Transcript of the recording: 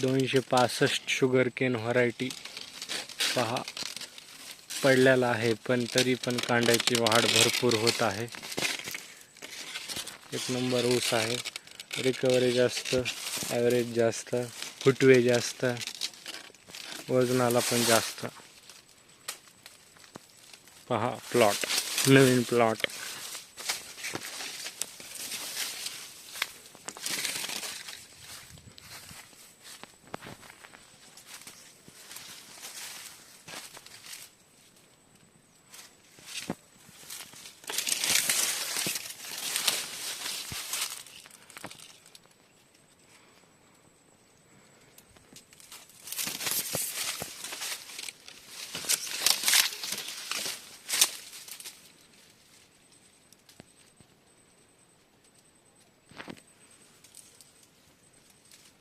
दोनशे पासष्ट sugar cane variety पहा पडलेला आहे पण तरी पण कांड्याची वाढ भरपूर होत आहे. एक नंबर ऊस आहे. रिकव्हरी जास्त ॲव्हरेज जास्त फुटवे जास्त वजनाला पण जास्त. पहा प्लॉट नवीन प्लॉट